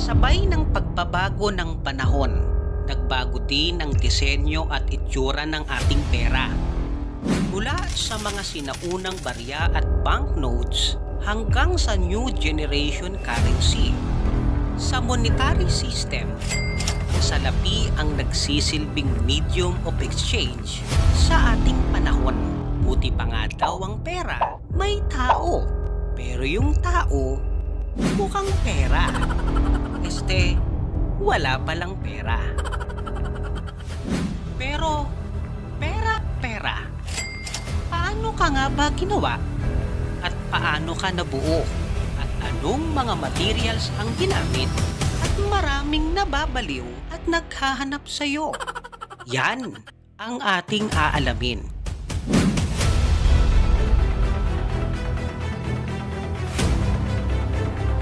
Kasabay ng pagbabago ng panahon, nagbago din ang disenyo at itsura ng ating pera. Mula sa mga sinaunang barya at banknotes hanggang sa new generation currency. Sa monetary system, salapi ang nagsisilbing medium of exchange sa ating panahon. Buti pa nga daw ang pera, may tao. Pero yung tao, mukhang pera. Este, wala palang pera. Pero, pera-pera. Paano ka nga ba ginawa? At paano ka nabuo? At anong mga materials ang ginamit? At maraming nababaliw at naghahanap sa'yo. Yan ang ating aalamin